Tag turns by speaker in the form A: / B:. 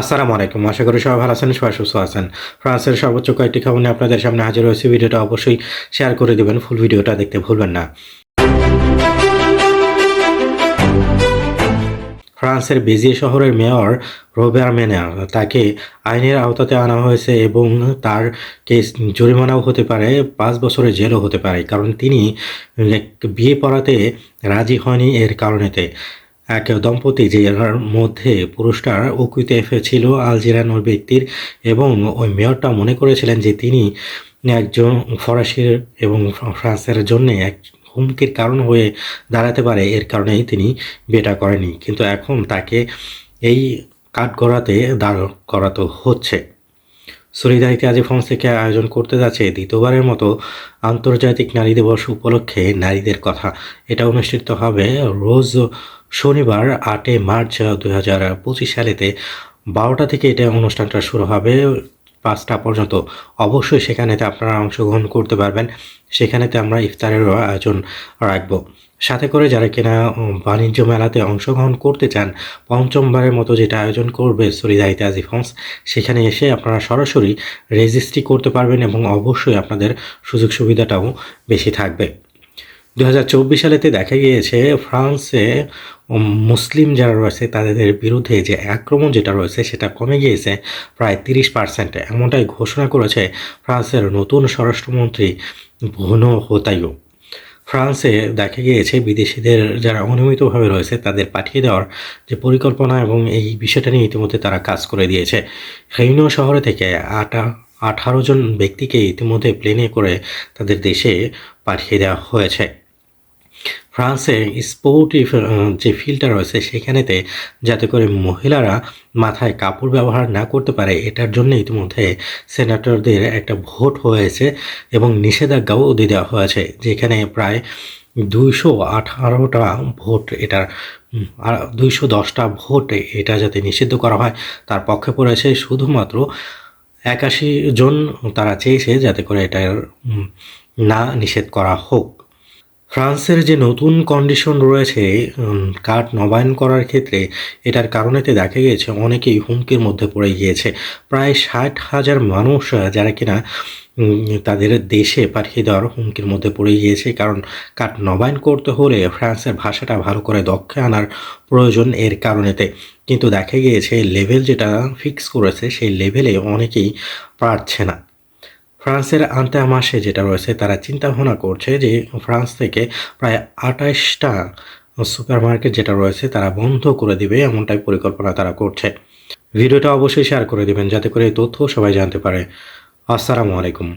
A: আসসালামু আলাইকুম। আশা করি সবাই ভালো আছেন, সবাই সুস্থ আছেন। ফ্রান্সের সর্বোচ্চ কয়েকটি খবর নিয়ে আপনাদের সামনে হাজির হয়েছে। ভিডিওটা অবশ্যই শেয়ার করে দেবেন ফুল ভিডিওটা দেখতে ভুলবেন না। ফ্রান্সের বেজিয়ে শহরের মেয়র রোবেয়ার মেনার তাকে আইনের আওতাতে আনা হয়েছে এবং তার কেস জরিমানাও হতে পারে, পাঁচ বছরের জেলও হতে পারে। কারণ তিনি বিয়ে পড়াতে রাজি হয়নি এর কারণেতে। এক দম্পতি যার মধ্যে পুরুষটার উকুতে ছিল আলজেরিয়ানোর ব্যক্তির এবং ওই মেয়রটা মনে করেছিলেন যে তিনি একজন ফরাসির এবং ফ্রান্সের জন্য এক হুমকির কারণ হয়ে দাঁড়াতে পারে। এর কারণেই তিনি বিয়েটা করেনি কিন্তু এখন তাকে এই কাঠগড়াতে দাঁড় করাতো হচ্ছে। সলিদারিটি আজ ফ্রান্স থেকে আয়োজন করতে যাচ্ছে দ্বিতীয়বারের মতো আন্তর্জাতিক নারী দিবস উপলক্ষে নারীদের কথা। এটা অনুষ্ঠিত হবে রোজ শনিবার আটে মার্চ দু হাজার পঁচিশ সালেতে। বারোটা থেকে এটা অনুষ্ঠানটা শুরু হবে। পাঁচটা পর্যন্ত। অবশ্যই সেখানেতে আপনারা অংশগ্রহণ করতে পারবেন। সেখানেতে আমরা ইফতারেরও আয়োজন রাখব। সাথে করে যারা কিনা বাণিজ্য মেলাতে অংশগ্রহণ করতে চান পঞ্চমবারের মতো যেটা আয়োজন করবে সলিদারিতে আজি ফ্রান্স, সেখানে এসে আপনারা সরাসরি রেজিস্ট্রি করতে পারবেন এবং অবশ্যই আপনাদের সুযোগ সুবিধাটাও বেশি থাকবে। দু হাজার চব্বিশ সালেতে দেখা গিয়েছে ফ্রান্সে মুসলিম যারা রয়েছে, তাদের বিরুদ্ধে যে আক্রমণ যেটা রয়েছে, সেটা কমে গিয়েছে প্রায় তিরিশ পার্সেন্টে এমনটাই ঘোষণা করেছে ফ্রান্সের নতুন স্বরাষ্ট্রমন্ত্রী ভুনো হোতাইও ফ্রান্সে দেখা গিয়েছে বিদেশিদের যারা অনিয়মিতভাবে রয়েছে, তাদের পাঠিয়ে দেওয়ার যে পরিকল্পনা এবং এই বিষয়টা নিয়ে ইতিমধ্যে তারা কাজ করে দিয়েছে। রেইনো শহরে থেকে আটা, আঠারো জন ব্যক্তিকে ইতিমধ্যে প্লেনে করে তাদের দেশে পাঠিয়ে দেওয়া হয়েছে। ফ্রান্সে স্পোর্টি যে ফিল্ডটা রয়েছে সেখানেতে যাতে করে মহিলারা মাথায় কাপড় ব্যবহার না করতে পারে, এটার জন্য ইতিমধ্যে সেনেটরদের একটা ভোট হয়েছে এবং নিষেধাজ্ঞাও দিয়ে দেওয়া হয়েছে, যেখানে প্রায় দুইশো আঠারোটা ভোট এটার আর দুইশো দশটা ভোট এটা যাতে নিষিদ্ধ করা হয়, তার পক্ষে পড়েছে শুধুমাত্র একাশি জন তারা চেয়েছে যাতে করে এটার না নিষেধ করা হোক। ফ্রান্সের যে নতুন কন্ডিশন রয়েছে কার্ড নবায়ন করার ক্ষেত্রে এটার কারণেতে দেখা গিয়েছে অনেকেই হুমকির মধ্যে পড়ে গিয়েছে। প্রায় ষাট হাজার মানুষ যারা কিনা তাদের দেশে পাঠিয়ে দেওয়ার হুমকির মধ্যে পড়ে গিয়েছে। কারণ কার্ড নবায়ন করতে হলে ফ্রান্সের ভাষাটা ভালো করে দক্ষে আনার প্রয়োজন এর কারণেতে। কিন্তু দেখা গিয়েছে লেভেল যেটা ফিক্স করেছে, সেই লেভেলে অনেকেই পারছে না। ফ্রান্সের আন্তে মাসে যেটা রয়েছে, তারা চিন্তা ভাবনা করছে যে ফ্রান্স থেকে প্রায় আঠাশটা সুপার মার্কেট যেটা রয়েছে, তারা বন্ধ করে দিবে এমনটাই পরিকল্পনা তারা করছে। ভিডিওটা অবশ্যই শেয়ার করে দেবেন, যাতে করে তথ্য সবাই জানতে পারে। আসসালামু আলাইকুম।